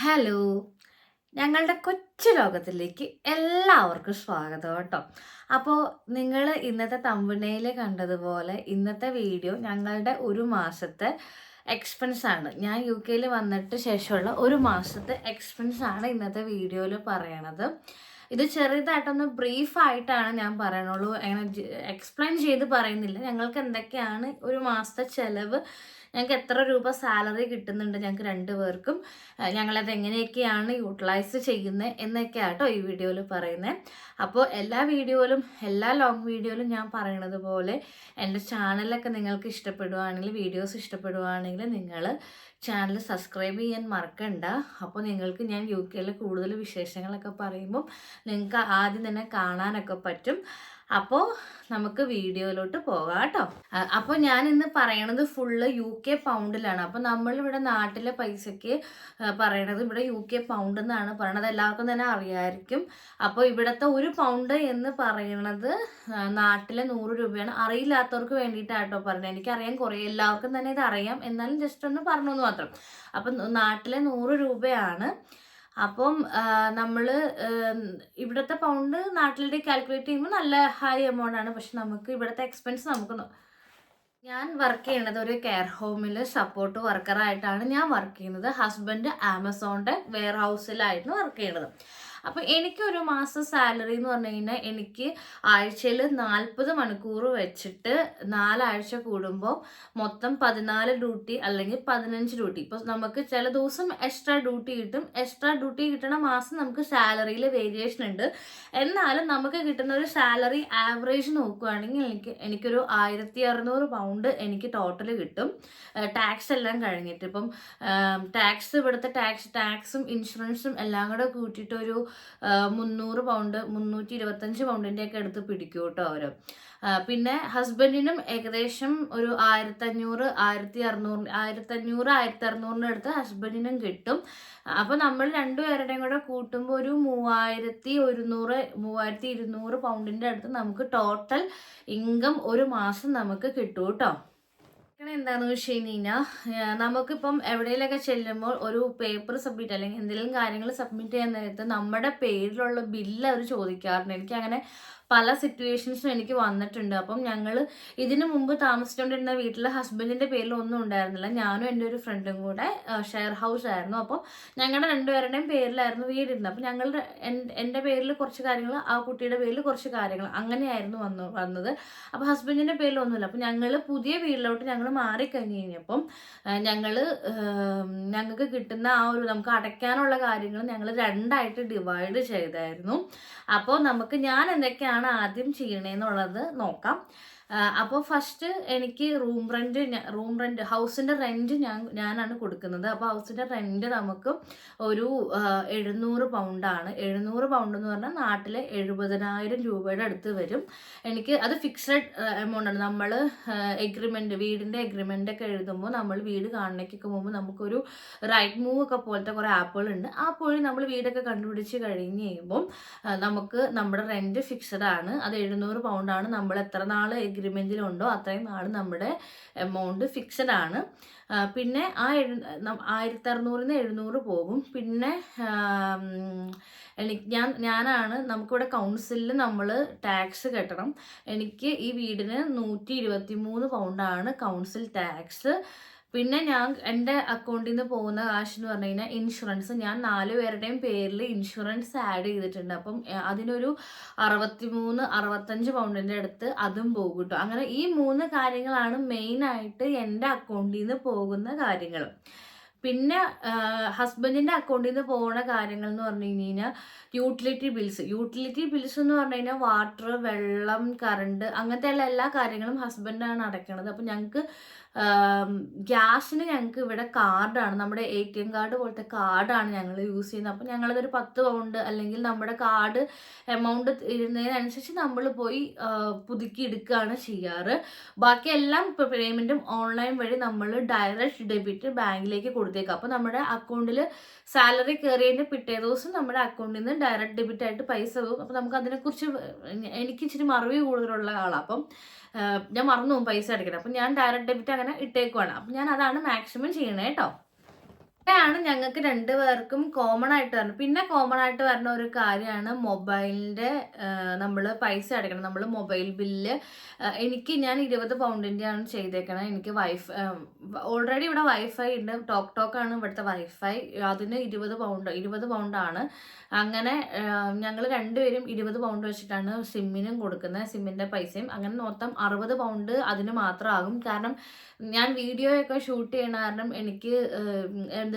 Hello. ഞങ്ങളുടെ കൊച്ചു ലോകത്തിലേക്ക് എല്ലാവർക്കും സ്വാഗതം കേട്ടോ. അപ്പോൾ നിങ്ങൾ ഇന്നത്തെ തമ്പനയിൽ കണ്ടതുപോലെ ഇന്നത്തെ വീഡിയോ ഞങ്ങളുടെ ഒരു മാസത്തെ എക്സ്പെൻസ് ആണ്. ഞാൻ യു കെയിൽ വന്നിട്ട് ശേഷമുള്ള ഒരു മാസത്തെ എക്സ്പെൻസ് ആണ് ഇന്നത്തെ വീഡിയോയിൽ പറയണത്. ഇത് ചെറുതായിട്ടൊന്ന് ബ്രീഫായിട്ടാണ് ഞാൻ പറയണുള്ളൂ. അങ്ങനെ എക്സ്പ്ലെയിൻ ചെയ്ത് പറയുന്നില്ല. ഞങ്ങൾക്ക് എന്തൊക്കെയാണ് ഒരു മാസത്തെ ചിലവ്? ഞങ്ങൾക്ക് എത്ര രൂപ സാലറി കിട്ടുന്നുണ്ട് ഞങ്ങൾക്ക് രണ്ട് പേർക്കും? ഞങ്ങളത് എങ്ങനെയൊക്കെയാണ് യൂട്ടിലൈസ് ചെയ്യുന്നത് എന്നൊക്കെ ആട്ടോ ഈ വീഡിയോയിൽ പറയുന്നത് അപ്പോൾ എല്ലാ വീഡിയോയിലും എല്ലാ ലോങ് വീഡിയോയിലും ഞാൻ പറയണത് പോലെ എന്റെ ചാനലൊക്കെ നിങ്ങൾക്ക് ഇഷ്ടപ്പെടുവാണെങ്കിൽ വീഡിയോസ് ഇഷ്ടപ്പെടുവാണെങ്കിൽ നിങ്ങൾ ചാനൽ സബ്സ്ക്രൈബ് ചെയ്യാൻ മറക്കണ്ട. അപ്പോൾ നിങ്ങൾക്ക് ഞാൻ യു കെയിലെ കൂടുതൽ വിശേഷങ്ങളൊക്കെ പറയുമ്പം നിങ്ങൾക്ക് ആദ്യം തന്നെ കാണാനൊക്കെ പറ്റും. അപ്പോൾ നമുക്ക് വീഡിയോയിലോട്ട് പോകാം കേട്ടോ. അപ്പോൾ ഞാൻ ഇന്ന് പറയണത് ഫുള്ള് യു കെ പൗണ്ടിലാണ് അപ്പോൾ നമ്മളിവിടെ നാട്ടിലെ പൈസയ്ക്ക് പറയണത് ഇവിടെ യു കെ പൗണ്ട് എന്നാണ് പറയണത്. എല്ലാവർക്കും തന്നെ അറിയാമായിരിക്കും അപ്പോൾ ഇവിടുത്തെ ഒരു പൗണ്ട് എന്ന് പറയണത് നാട്ടിലെ നൂറ് രൂപയാണ്. അറിയില്ലാത്തവർക്ക് വേണ്ടിയിട്ടാട്ടോ പറഞ്ഞത്. എനിക്കറിയാം കുറേ എല്ലാവർക്കും തന്നെ ഇത് അറിയാം. എന്നാലും ജസ്റ്റ് ഒന്ന് പറഞ്ഞു എന്ന് മാത്രം. അപ്പം നാട്ടിലെ നൂറ് രൂപയാണ്. അപ്പം നമ്മൾ ഇവിടുത്തെ പൗണ്ട് നാട്ടിലേക്ക് കാൽക്കുലേറ്റ് ചെയ്യുമ്പോൾ നല്ല ഹൈ എമൗണ്ട് ആണ്. പക്ഷെ നമുക്ക് ഇവിടുത്തെ എക്സ്പെൻസ് നമുക്ക് ഞാൻ വർക്ക് ചെയ്യുന്നത് ഒരു കെയർ ഹോമിൽ സപ്പോർട്ട് വർക്കറായിട്ടാണ് ഞാൻ വർക്ക് ചെയ്യുന്നത്. ഹസ്ബൻഡ് ആമസോണിന്റെ വെയർ ഹൗസിലായിരുന്നു വർക്ക് ചെയ്യുന്നത്. അപ്പോൾ എനിക്കൊരു മാസം സാലറി എന്ന് പറഞ്ഞു കഴിഞ്ഞാൽ എനിക്ക് ആഴ്ചയിൽ നാൽപ്പത് മണിക്കൂർ വെച്ചിട്ട് നാലാഴ്ച കൂടുമ്പോൾ മൊത്തം പതിനാല് ഡ്യൂട്ടി അല്ലെങ്കിൽ പതിനഞ്ച് ഡ്യൂട്ടി. ഇപ്പോൾ നമുക്ക് ചില ദിവസം എക്സ്ട്രാ ഡ്യൂട്ടി കിട്ടും. എക്സ്ട്രാ ഡ്യൂട്ടി കിട്ടണ മാസം നമുക്ക് സാലറിയിൽ വേരിയേഷൻ ഉണ്ട്. എന്നാലും നമുക്ക് കിട്ടുന്ന ഒരു സാലറി ആവറേജ് നോക്കുകയാണെങ്കിൽ എനിക്ക് എനിക്കൊരു ആയിരത്തി അറുന്നൂറ് പൗണ്ട് എനിക്ക് ടോട്ടൽ കിട്ടും. ടാക്സ് എല്ലാം കഴിഞ്ഞിട്ട്. ഇപ്പം ടാക്സ് ഇവിടുത്തെ ടാക്സ് ടാക്സും ഇൻഷുറൻസും എല്ലാം കൂടെ കൂട്ടിയിട്ട് ഒരു ആ, മുന്നൂറ് പൗണ്ട് മുന്നൂറ്റി ഇരുപത്തഞ്ച് പൗണ്ടിന്റെ ഒക്കെ അടുത്ത് പിടിക്കും കേട്ടോ അവർ പിന്നെ ഹസ്ബൻഡിനും ഏകദേശം ഒരു ആയിരത്തഞ്ഞൂറ് ആയിരത്തി അറുന്നൂറ് ആയിരത്തഞ്ഞൂറ് ആയിരത്തി അറുന്നൂറിന്റെ അടുത്ത് ഹസ്ബൻഡിനും കിട്ടും. അപ്പോൾ നമ്മൾ രണ്ടുപേരുടെയും കൂടെ കൂട്ടുമ്പോൾ ഒരു മൂവായിരത്തി ഒരുന്നൂറ് മൂവായിരത്തി ഇരുന്നൂറ് പൗണ്ടിന്റെ അടുത്ത് നമുക്ക് ടോട്ടൽ ഇൻകം ഒരു മാസം നമുക്ക് കിട്ടും കേട്ടോ. എന്താണെന്ന് വെച്ച് കഴിഞ്ഞ് കഴിഞ്ഞാൽ നമുക്കിപ്പം എവിടെയെങ്കിലൊക്കെ ചെല്ലുമ്പോൾ ഒരു പേപ്പർ സബ്മിറ്റ് അല്ലെങ്കിൽ എന്തെങ്കിലും കാര്യങ്ങൾ സബ്മിറ്റ് ചെയ്യാൻ നേരത്ത് നമ്മുടെ പേരിലുള്ള ബില്ല് അവർ ചോദിക്കാറുണ്ട്. എനിക്ക് അങ്ങനെ പല സിറ്റുവേഷൻസും എനിക്ക് വന്നിട്ടുണ്ട്. അപ്പം ഞങ്ങൾ ഇതിനു മുമ്പ് താമസിച്ചുകൊണ്ടിരുന്ന വീട്ടിലെ ഹസ്ബൻഡിന്റെ പേരിൽ ഒന്നും ഉണ്ടായിരുന്നില്ല. ഞാനും എന്റെ ഒരു ഫ്രണ്ടും കൂടെ ഷെയർ ഹൗസ് ആയിരുന്നു. അപ്പം ഞങ്ങളുടെ രണ്ടുപേരുടെയും പേരിലായിരുന്നു വീടിരുന്നത്. അപ്പം ഞങ്ങൾ എന്റെ പേരിൽ കുറച്ച് കാര്യങ്ങൾ ആ കുട്ടിയുടെ പേരിൽ കുറച്ച് കാര്യങ്ങൾ അങ്ങനെയായിരുന്നു വന്നു വന്നത്. അപ്പോൾ ഹസ്ബൻഡിന്റെ പേരിൽ ഒന്നുമില്ല. അപ്പം ഞങ്ങൾ പുതിയ വീട്ടിലോട്ട് ഞങ്ങൾ മാറിക്കഴിഞ്ഞ് കഴിഞ്ഞപ്പം ഞങ്ങൾ ഞങ്ങൾക്ക് കിട്ടുന്ന ആ ഒരു നമുക്ക് അടയ്ക്കാനുള്ള കാര്യങ്ങൾ ഞങ്ങൾ രണ്ടായിട്ട് ഡിവൈഡ് ചെയ്തായിരുന്നു. അപ്പോൾ നമുക്ക് ഞാൻ എന്തൊക്കെയാണ് ആദ്യം ചെയ്യണേന്നുള്ളത് നോക്കാം. അപ്പോൾ ഫസ്റ്റ് എനിക്ക് റൂം റെന്റ് റൂം റെന്റ് ഹൗസിന്റെ റെന്റ് ഞാൻ ഞാനാണ് കൊടുക്കുന്നത്. അപ്പോൾ ഹൗസിന്റെ റെന്റ് നമുക്ക് ഒരു എഴുന്നൂറ് പൗണ്ടാണ് എഴുന്നൂറ് പൗണ്ട് എന്ന് പറഞ്ഞാൽ നാട്ടിലെ എഴുപതിനായിരം രൂപയുടെ അടുത്ത് വരും. എനിക്ക് അത് ഫിക്സഡ് എമൗണ്ട് ആണ്. നമ്മൾ എഗ്രിമെന്റ് വീടിന്റെ എഗ്രിമെന്റ് ഒക്കെ എഴുതുമ്പോൾ നമ്മൾ വീട് കാണുന്നേക്കൊക്കെ മുമ്പ് നമുക്കൊരു റൈറ്റ് മൂവ് ഒക്കെ പോലത്തെ കുറേ ആപ്പുകളുണ്ട് ആ പോയി നമ്മൾ വീടൊക്കെ കണ്ടുപിടിച്ച് കഴിഞ്ഞ് കഴിയുമ്പം നമുക്ക് നമ്മുടെ റെന്റ് ഫിക്സഡ് ആണ്. അത് എഴുന്നൂറ് പൗണ്ടാണ് നമ്മൾ എത്ര നാൾ എഗ്രിമെന്റിലുണ്ടോ അത്രയും നാൾ നമ്മുടെ എമൗണ്ട് ഫിക്സഡ് ആണ്. പിന്നെ ആ എഴു ആയിരത്തി അറുന്നൂറിൽ നിന്ന് എഴുന്നൂറ് പോകും. പിന്നെ എനിക്ക് ഞാൻ ഞാനാണ് നമുക്കിവിടെ കൗൺസിലിൽ നമ്മൾ ടാക്സ് കെട്ടണം. എനിക്ക് ഈ വീടിന് നൂറ്റി ഇരുപത്തി മൂന്ന് പൗണ്ടാണ് കൗൺസിൽ ടാക്സ് പിന്നെ ഞാൻ എന്റെ അക്കൗണ്ടിൽ നിന്ന് പോകുന്ന കാശ് എന്ന് പറഞ്ഞു കഴിഞ്ഞാൽ ഇൻഷുറൻസ്. ഞാൻ നാല് പേരുടെയും പേരിൽ ഇൻഷുറൻസ് ആഡ് ചെയ്തിട്ടുണ്ട്. അപ്പം അതിനൊരു അറുപത്തി മൂന്ന് അറുപത്തഞ്ച് പൗണ്ടിന്റെ അടുത്ത് അതും പോകും കേട്ടോ. അങ്ങനെ ഈ മൂന്ന് കാര്യങ്ങളാണ് മെയിനായിട്ട് എന്റെ അക്കൗണ്ടിൽ നിന്ന് പോകുന്ന കാര്യങ്ങൾ. പിന്നെ ഹസ്ബൻഡിന്റെ അക്കൗണ്ടിൽ നിന്ന് പോകുന്ന കാര്യങ്ങൾ എന്ന് പറഞ്ഞു കഴിഞ്ഞ് കഴിഞ്ഞാൽ യൂട്ടിലിറ്റി ബിൽസ്. യൂട്ടിലിറ്റി ബിൽസ് എന്ന് പറഞ്ഞു കഴിഞ്ഞാൽ വാട്ടർ വെള്ളം കറണ്ട് അങ്ങനത്തെയുള്ള എല്ലാ കാര്യങ്ങളും ഹസ്ബൻഡാണ് അടയ്ക്കണത്. അപ്പം ഞങ്ങൾക്ക് ഗ്യാസിന് ഞങ്ങൾക്ക് ഇവിടെ കാർഡാണ്. നമ്മുടെ എ ടി എം കാർഡ് പോലത്തെ കാർഡാണ് ഞങ്ങൾ യൂസ് ചെയ്യുന്നത്. അപ്പം ഞങ്ങളതൊരു പത്ത് പൗണ്ട് അല്ലെങ്കിൽ നമ്മുടെ കാർഡ് എമൗണ്ട് ഇരുന്നതിനനുസരിച്ച് നമ്മൾ പോയി പുതുക്കി എടുക്കുകയാണ് ചെയ്യാറ്. ബാക്കി എല്ലാം പേയ്മെന്റും ഓൺലൈൻ വഴി നമ്മൾ ഡയറക്റ്റ് ഡെബിറ്റ് ബാങ്കിലേക്ക് കൊടുത്തേക്കാം. അപ്പോൾ നമ്മുടെ അക്കൗണ്ടിൽ സാലറി കയറിയതിന്റെ പിറ്റേ ദിവസം നമ്മുടെ അക്കൗണ്ടിൽ നിന്ന് ഡയറക്റ്റ് ഡെബിറ്റ് ആയിട്ട് പൈസ പോകും. അപ്പോൾ നമുക്ക് അതിനെക്കുറിച്ച് എനിക്ക് ഇച്ചിരി മറിവ് കൂടുതലുള്ള ആളാണ് അപ്പം ഞാൻ മറന്നു പോകും പൈസ അടയ്ക്കണം അപ്പം ഞാൻ ഡയറക്റ്റ് ഡെബിറ്റ് അങ്ങനെ ഇട്ടേക്കുവാണ്. അപ്പം ഞാൻ അതാണ് മാക്സിമം ചെയ്യണേ കേട്ടോ ആണ് ഞങ്ങൾക്ക് രണ്ടുപേർക്കും കോമൺ ആയിട്ട് വരുന്നത് പിന്നെ കോമൺ ആയിട്ട് വരുന്ന ഒരു കാര്യമാണ് മൊബൈലിന്റെ നമ്മൾ പൈസ അടയ്ക്കണം നമ്മൾ മൊബൈൽ ബില്ല് എനിക്ക് ഞാൻ ഇരുപത് പൗണ്ടിന്റെ ആണ് ചെയ്തേക്കണത് എനിക്ക് വൈഫ് ഓൾറെഡി ഇവിടെ വൈഫൈ ഉണ്ട്. ടോക്ക് ടോക്ക് ആണ് ഇവിടുത്തെ വൈഫൈ. അതിന് ഇരുപത് പൗണ്ട് ഇരുപത് പൗണ്ടാണ്. അങ്ങനെ ഞങ്ങൾ രണ്ടുപേരും ഇരുപത് പൗണ്ട് വെച്ചിട്ടാണ് സിമ്മിനും കൊടുക്കുന്നത്. സിമ്മിന്റെ പൈസയും. അങ്ങനെ മൊത്തം അറുപത് പൗണ്ട് അതിന് മാത്രമാകും കാരണം ഞാൻ വീഡിയോയൊക്കെ ഷൂട്ട് ചെയ്യണ കാരണം എനിക്ക്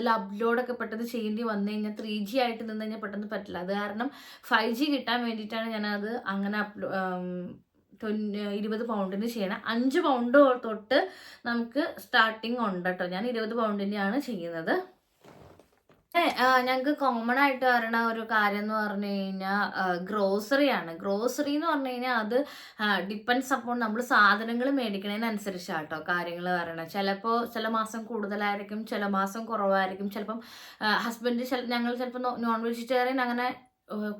എന്തെങ്കിലും അപ്ലോഡൊക്കെ പെട്ടെന്ന് ചെയ്യേണ്ടി വന്നു കഴിഞ്ഞാൽ ത്രീ ജി ആയിട്ട് നിന്ന് കഴിഞ്ഞാൽ പെട്ടെന്ന് പറ്റില്ല. അത് കാരണം ഫൈവ് ജി കിട്ടാൻ വേണ്ടിയിട്ടാണ് ഞാനത് അങ്ങനെ അപ്ലോ ഇരുപത് പൗണ്ടിന് ചെയ്യണം. അഞ്ച് പൗണ്ട് തൊട്ട് നമുക്ക് സ്റ്റാർട്ടിങ് ഉണ്ട് കേട്ടോ. ഞാൻ ഇരുപത് പൗണ്ടിന്റെയാണ് ചെയ്യുന്നത്. ഞങ്ങൾക്ക് കോമൺ ആയിട്ട് വരണ ഒരു കാര്യം എന്ന് പറഞ്ഞു കഴിഞ്ഞാൽ ഗ്രോസറി ആണ്. ഗ്രോസറി എന്ന് പറഞ്ഞു കഴിഞ്ഞാൽ അത് ഡിപ്പെൻസ് അപ്പോൾ നമ്മൾ സാധനങ്ങൾ മേടിക്കണതിനനുസരിച്ചാണ് കേട്ടോ കാര്യങ്ങൾ വരണം ചിലപ്പോൾ ചില മാസം കൂടുതലായിരിക്കും ചില മാസം കുറവായിരിക്കും. ചിലപ്പം ഹസ്ബൻഡ് ഞങ്ങൾ ചിലപ്പോൾ നോൺ വെജിറ്റേറിയൻ അങ്ങനെ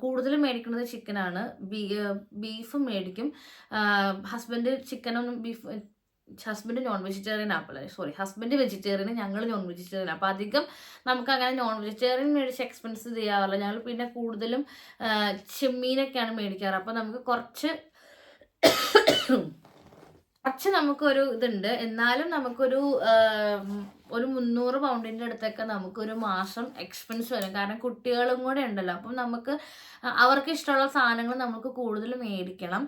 കൂടുതൽ മേടിക്കുന്നത് ചിക്കനാണ് ബീ ബീഫും മേടിക്കും. ഹസ്ബൻഡ് ചിക്കനൊന്നും ബീഫ് ഹസ്ബൻഡ് നോൺ വെജിറ്റേറിയൻ ആപ്പല്ലേ സോറി ഹസ്ബൻഡ് വെജിറ്റേറിയൻ ഞങ്ങൾ നോൺ വെജിറ്റേറിയൻ അപ്പോൾ അധികം നമുക്ക് അങ്ങനെ നോൺ വെജിറ്റേറിയൻ മേടിച്ച് എക്സ്പെൻസ് ചെയ്യാറില്ല. ഞങ്ങൾ പിന്നെ കൂടുതലും ചെമ്മീനൊക്കെയാണ് മേടിക്കാറ്. അപ്പോൾ നമുക്ക് കുറച്ച് കുറച്ച് നമുക്കൊരു ഇതുണ്ട്. എന്നാലും നമുക്കൊരു ഒരു മുന്നൂറ് പൗണ്ടിന്റെ അടുത്തൊക്കെ നമുക്കൊരു മാസം എക്സ്പെൻസ് വരും. കാരണം കുട്ടികളും കൂടെ ഉണ്ടല്ലോ. അപ്പം നമുക്ക് അവർക്ക് ഇഷ്ടമുള്ള സാധനങ്ങൾ നമുക്ക് കൂടുതൽ മേടിക്കണം.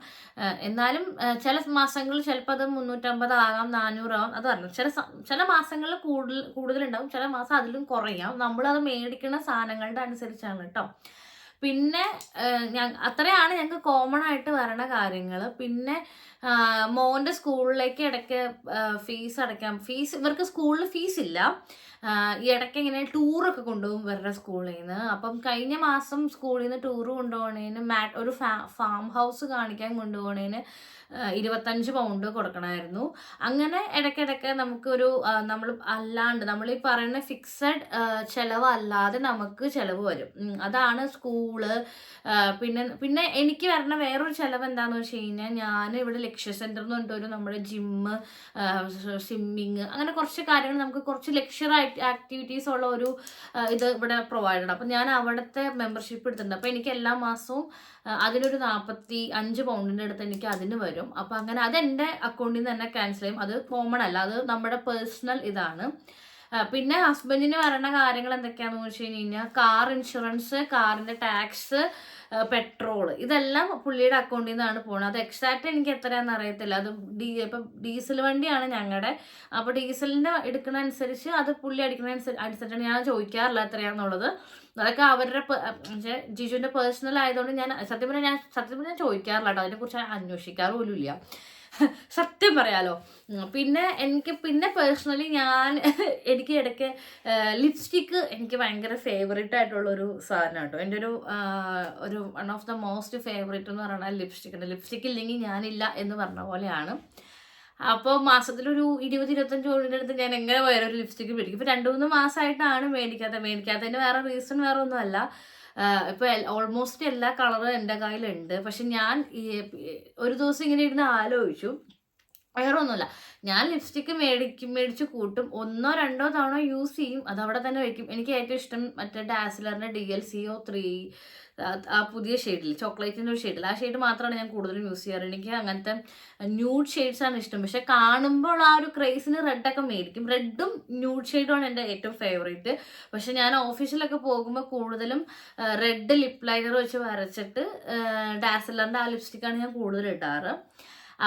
എന്നാലും ചില മാസങ്ങളിൽ ചിലപ്പോൾ അത് മുന്നൂറ്റമ്പത് ആകാം നാനൂറാകാം അത് പറഞ്ഞു. ചില ചില മാസങ്ങളിൽ കൂടുതൽ കൂടുതലുണ്ടാവും ചില മാസം അതിലും കുറയാം. നമ്മളത് മേടിക്കുന്ന സാധനങ്ങളുടെ അനുസരിച്ചാണ് കേട്ടോ. പിന്നെ അത്രയാണ് ഞങ്ങൾക്ക് കോമൺ ആയിട്ട് വരണ കാര്യങ്ങൾ പിന്നെ മോന്റെ സ്കൂളിലേക്ക് ഇടയ്ക്ക് ഫീസ് അടയ്ക്കാം. ഫീസ് ഇവർക്ക് സ്കൂളിൽ ഫീസ് ഇല്ല. ഈ ഇടയ്ക്ക് ഇങ്ങനെ ടൂറൊക്കെ കൊണ്ടുപോകും ഇവരുടെ സ്കൂളിൽ നിന്ന് അപ്പം കഴിഞ്ഞ മാസം സ്കൂളിൽ നിന്ന് ടൂർ കൊണ്ടുപോകണേന് മാറ്റ് ഒരു ഫാം ഹൗസ് കാണിക്കാൻ കൊണ്ടുപോകണേന് ഇരുപത്തഞ്ച് പൗണ്ട് കൊടുക്കണമായിരുന്നു അങ്ങനെ ഇടയ്ക്കിടയ്ക്ക് നമുക്കൊരു നമ്മൾ അല്ലാണ്ട് നമ്മൾ ഈ പറയുന്ന ഫിക്സഡ് ചിലവല്ലാതെ നമുക്ക് ചിലവ് വരും. അതാണ് സ്കൂൾ പിന്നെ പിന്നെ എനിക്ക് വരണ വേറൊരു ചിലവ് എന്താണെന്ന് വെച്ച് കഴിഞ്ഞാൽ ഞാൻ ഇവിടെ ലക്ഷ്യ സെന്റർ എന്ന് പറഞ്ഞിട്ട് ഒരു നമ്മുടെ ജിമ്മ് സ്വിമ്മിങ് അങ്ങനെ കുറച്ച് കാര്യങ്ങൾ നമുക്ക് കുറച്ച് ലക്ഷ്യർ ആക്ടിവിറ്റീസ് ഉള്ള ഒരു ഇത് ഇവിടെ പ്രൊവൈഡ് ആണ് അപ്പം ഞാൻ അവിടുത്തെ മെമ്പർഷിപ്പ് എടുത്തിട്ടുണ്ട്. അപ്പോൾ എനിക്ക് എല്ലാ മാസവും അതിനൊരു നാൽപ്പത്തി അഞ്ച് പൗണ്ടിന്റെ അടുത്ത് എനിക്ക് അതിന് വരും. അപ്പോൾ അങ്ങനെ അതെന്റെ അക്കൗണ്ടിൽ നിന്ന് തന്നെ ക്യാൻസൽ ചെയ്യും. അത് കോമൺ അല്ല. അത് നമ്മുടെ പേഴ്സണൽ ഇതാണ്. പിന്നെ ഹസ്ബൻഡിന് വരണ കാര്യങ്ങൾ എന്തൊക്കെയാണെന്ന് വെച്ച് കഴിഞ്ഞ് കഴിഞ്ഞാൽ കാർ ഇൻഷുറൻസ് കാറിന്റെ ടാക്സ് പെട്രോൾ ഇതെല്ലാം പുള്ളിയുടെ അക്കൗണ്ടിൽ നിന്നാണ് പോകുന്നത് അത് എക്സാക്റ്റ് എനിക്ക് എത്രയാണെന്ന് അറിയത്തില്ല. അത് ഡീ ഇപ്പം ഡീസൽ വണ്ടിയാണ് ഞങ്ങളുടെ അപ്പോൾ ഡീസലിന്റെ എടുക്കുന്ന അനുസരിച്ച് അത് പുള്ളി അടിക്കുന്ന അനുസരിച്ചാണ് ഞാൻ ചോദിക്കാറില്ല എത്രയാണെന്നുള്ളത് അതൊക്കെ അവരുടെ ജിജുവിന്റെ പേഴ്സണൽ ആയതുകൊണ്ട് ഞാൻ സത്യം പറഞ്ഞാൽ ഞാൻ സത്യം പറഞ്ഞാൽ ചോദിക്കാറില്ല കേട്ടോ അതിനെക്കുറിച്ച് അന്വേഷിക്കാറ് പോലും ഇല്ല. സത്യം പറയാലോ. പിന്നെ എനിക്ക് പിന്നെ പേഴ്സണലി ഞാൻ എനിക്ക് ഇടയ്ക്ക് ലിപ്സ്റ്റിക്ക് എനിക്ക് ഭയങ്കര ഫേവറേറ്റ് ആയിട്ടുള്ള ഒരു സാധനം കേട്ടോ. എന്റെ ഒരു ഒരു one of the most favourite എന്ന് പറയുന്നത് ലിപ്സ്റ്റിക് ലിപ്സ്റ്റിക്ക് ലിപ്സ്റ്റിക് ഇല്ലെങ്കിൽ ഞാനില്ല എന്ന് പറഞ്ഞ പോലെയാണ്. അപ്പോൾ മാസത്തിലൊരു ഇരുപത് ഇരുപത്തഞ്ച് കോടിന്റെ അടുത്ത് ഞാൻ എങ്ങനെ വേറെ ഒരു ലിപ്സ്റ്റിക്ക് മേടിക്കും. ഇപ്പോൾ രണ്ട് മൂന്ന് മാസമായിട്ടാണ് മേടിക്കാത്തത് മേടിക്കാത്തതിന് വേറെ റീസൺ വേറെ ഒന്നുമല്ല. ഇപ്പോൾ ഓൾമോസ്റ്റ് എല്ലാ കളറും എന്റെ കയ്യിലുണ്ട്. പക്ഷെ ഞാൻ ഒരു ദിവസം ഇങ്ങനെ ഇരുന്ന് ആലോചിച്ചു. വേറെ ഒന്നുമില്ല ഞാൻ ലിപ്സ്റ്റിക്ക് മേടിക്കും മേടിച്ച് കൂട്ടും. ഒന്നോ രണ്ടോ തവണ യൂസ് ചെയ്യും. അത് അവിടെ തന്നെ വയ്ക്കും എനിക്ക് ഏറ്റവും ഇഷ്ടം മറ്റേ ഡാസിലറിന്റെ D L C O three ആ പുതിയ ഷെയ്ഡിൽ ചോക്ലേറ്റിന്റെ ഒരു ഷെയ്ഡിൽ ആ ഷെയ്ഡ് മാത്രമാണ് ഞാൻ കൂടുതലും യൂസ് ചെയ്യാറ്. എനിക്ക് അങ്ങനത്തെ ന്യൂഡ് ഷെയ്ഡ്സാണ് ഇഷ്ടം. പക്ഷെ കാണുമ്പോൾ ആ ഒരു ക്രേസിന് റെഡൊക്കെ മേടിക്കും. റെഡും ന്യൂഡ് ഷെയ്ഡുമാണ് എന്റെ ഏറ്റവും ഫേവറേറ്റ് പക്ഷെ ഞാൻ ഓഫീസിലൊക്കെ പോകുമ്പോൾ കൂടുതലും റെഡ് ലിപ് ലൈനർ വെച്ച് വരച്ചിട്ട് ഡാസിലറിന്റെ ആ ലിപ്സ്റ്റിക്കാണ് ഞാൻ കൂടുതൽ ഇടാറ്.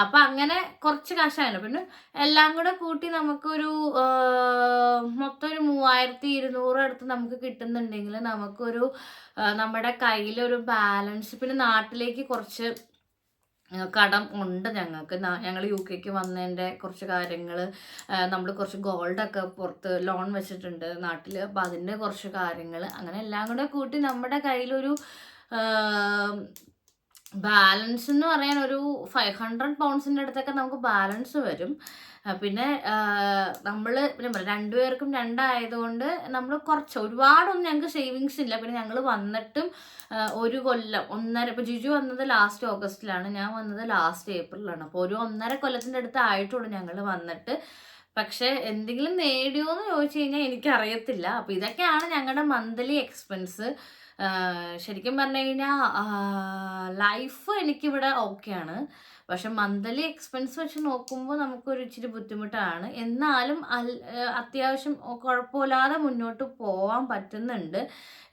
അപ്പം അങ്ങനെ കുറച്ച് കാശായല്ലോ. പിന്നെ എല്ലാം കൂടെ കൂട്ടി നമുക്കൊരു മൊത്തം ഒരു മൂവായിരത്തി ഇരുന്നൂറ് അടുത്ത് നമുക്ക് കിട്ടുന്നുണ്ടെങ്കിൽ നമുക്കൊരു നമ്മുടെ കയ്യിലൊരു ബാലൻസ് പിന്നെ നാട്ടിലേക്ക് കുറച്ച് കടം ഉണ്ട് ഞങ്ങൾക്ക്. ഞങ്ങൾ യു കെക്ക് വന്നതിന്റെ കുറച്ച് കാര്യങ്ങൾ നമ്മൾ കുറച്ച് ഗോൾഡൊക്കെ പുറത്ത് ലോൺ വെച്ചിട്ടുണ്ട് നാട്ടിൽ അപ്പം അതിന്റെ കുറച്ച് കാര്യങ്ങൾ അങ്ങനെ എല്ലാം കൂടെ കൂട്ടി നമ്മുടെ കയ്യിലൊരു ബാലൻസ് എന്ന് പറയാൻ ഒരു ഫൈവ് ഹൺഡ്രഡ് പൗണ്ട്സിന്റെ അടുത്തൊക്കെ നമുക്ക് ബാലൻസ് വരും. പിന്നെ നമ്മൾ പിന്നെ രണ്ടുപേർക്കും രണ്ടായതുകൊണ്ട് നമ്മൾ കുറച്ച് ഒരുപാടൊന്നും ഞങ്ങൾക്ക് സേവിങ്സ് ഇല്ല. പിന്നെ ഞങ്ങൾ വന്നിട്ടും ഒരു കൊല്ലം ഒന്നര ഇപ്പോൾ ജിജു വന്നത് ലാസ്റ്റ് ഓഗസ്റ്റിലാണ് ഞാൻ വന്നത് ലാസ്റ്റ് ഏപ്രിലാണ്. അപ്പോൾ ഒരു ഒന്നര കൊല്ലത്തിന്റെ അടുത്ത് ആയിട്ടുള്ളൂ ഞങ്ങൾ വന്നിട്ട് പക്ഷെ എന്തെങ്കിലും നേടിയോ എന്ന് ചോദിച്ചു കഴിഞ്ഞാൽ എനിക്കറിയത്തില്ല. അപ്പോൾ ഇതൊക്കെയാണ് ഞങ്ങളുടെ മന്ത്ലി എക്സ്പെൻസ് ശരിക്കും പറഞ്ഞു കഴിഞ്ഞാൽ ലൈഫ് എനിക്കിവിടെ ഓക്കെയാണ് പക്ഷെ മന്ത്ലി എക്സ്പെൻസ് വെച്ച് നോക്കുമ്പോൾ നമുക്കൊരു ഇച്ചിരി ബുദ്ധിമുട്ടാണ്. എന്നാലും അത്യാവശ്യം കുഴപ്പമില്ലാതെ മുന്നോട്ട് പോവാൻ പറ്റുന്നുണ്ട്.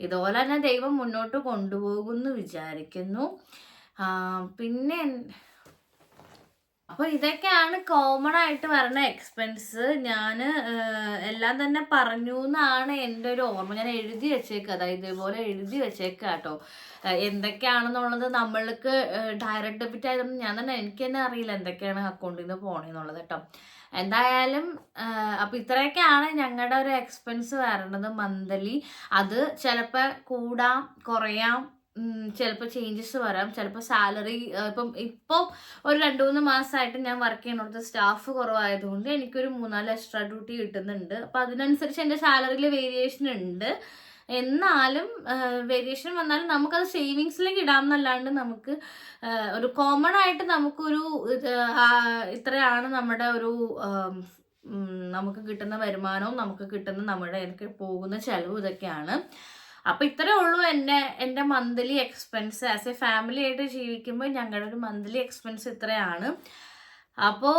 ഇതുപോലെ തന്നെ ദൈവം മുന്നോട്ട് കൊണ്ടുപോകുമെന്ന് വിചാരിക്കുന്നു. പിന്നെ അപ്പോൾ ഇതൊക്കെയാണ് കോമൺ ആയിട്ട് വരുന്ന എക്സ്പെൻസ് ഞാൻ എല്ലാം തന്നെ പറഞ്ഞു എന്നാണ് എന്റെ ഒരു ഓർമ്മ. ഞാൻ എഴുതി വെച്ചേക്കുക അതായത് ഇതേപോലെ എഴുതി വെച്ചേക്കുക കേട്ടോ എന്തൊക്കെയാണെന്നുള്ളത് നമ്മൾക്ക് ഡയറക്റ്റ് ഡെബിറ്റ് ആയതൊന്നും ഞാൻ തന്നെ എനിക്ക് തന്നെ അറിയില്ല എന്തൊക്കെയാണ് അക്കൗണ്ടിൽ നിന്ന് പോണെന്നുള്ളത് കേട്ടോ എന്തായാലും അപ്പം ഇത്രയൊക്കെയാണ് ഞങ്ങളുടെ ഒരു എക്സ്പെൻസ് വരണത് മന്ത്ലി അത് ചിലപ്പോൾ കൂടാം കുറയാം ചിലപ്പോൾ ചേഞ്ചസ് വരാം. ചിലപ്പോൾ സാലറി ഇപ്പം ഇപ്പം ഒരു രണ്ട് മൂന്ന് മാസമായിട്ട് ഞാൻ വർക്ക് ചെയ്യുന്നിടത്ത് സ്റ്റാഫ് കുറവായതുകൊണ്ട് എനിക്കൊരു മൂന്നാൽ എക്സ്ട്രാ ഡ്യൂട്ടി കിട്ടുന്നുണ്ട്. അപ്പം അതിനനുസരിച്ച് എന്റെ സാലറിയിൽ വേരിയേഷൻ ഉണ്ട്. എന്നാലും വേരിയേഷൻ വന്നാലും നമുക്കത് സേവിങ്സിലേക്ക് ഇടാം എന്നല്ലാണ്ട് നമുക്ക് ഒരു കോമൺ ആയിട്ട് നമുക്കൊരു ഇത്, ഇത്രയാണ് നമ്മുടെ ഒരു നമുക്ക് കിട്ടുന്ന വരുമാനവും നമുക്ക് കിട്ടുന്ന നമ്മുടെ പോകുന്ന ചിലവും ഇതൊക്കെയാണ്. അപ്പം ഇത്രേ ഉള്ളൂ എന്റെ എന്റെ monthly expense as a family ആയിട്ട് ജീവിക്കുമ്പോൾ ഞങ്ങളുടെ ഒരു മന്ത്ലി എക്സ്പെൻസ് ഇത്രയാണ്. അപ്പോൾ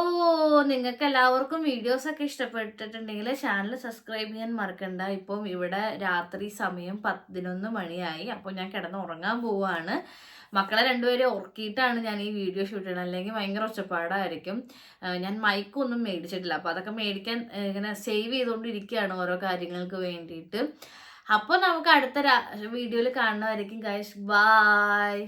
നിങ്ങൾക്ക് എല്ലാവർക്കും വീഡിയോസ് ഒക്കെ ഇഷ്ടപ്പെട്ടിട്ടുണ്ടെങ്കിൽ ചാനൽ സബ്സ്ക്രൈബ് ചെയ്യാൻ മറക്കണ്ട. ഇപ്പം ഇവിടെ രാത്രി സമയം പതിനൊന്ന് മണിയായി. അപ്പോൾ ഞാൻ കിടന്ന് ഉറങ്ങാൻ പോവാണ്. മക്കളെ രണ്ടുപേരെ ഉറക്കിയിട്ടാണ് ഞാൻ ഈ വീഡിയോ ഷൂട്ട് ചെയ്യണത്. അല്ലെങ്കിൽ ഭയങ്കര ഒച്ചപ്പാടായിരിക്കും. ഞാൻ മൈക്കൊന്നും മേടിച്ചിട്ടില്ല. അപ്പോൾ അതൊക്കെ മേടിക്കാൻ ഇങ്ങനെ സേവ് ചെയ്തുകൊണ്ടിരിക്കുകയാണ് ഓരോ കാര്യങ്ങൾക്ക് വേണ്ടിയിട്ട്. അപ്പോൾ നമുക്ക് അടുത്ത വീഡിയോയിൽ കാണുന്നതായിരിക്കും ഗൈസ് ബായ്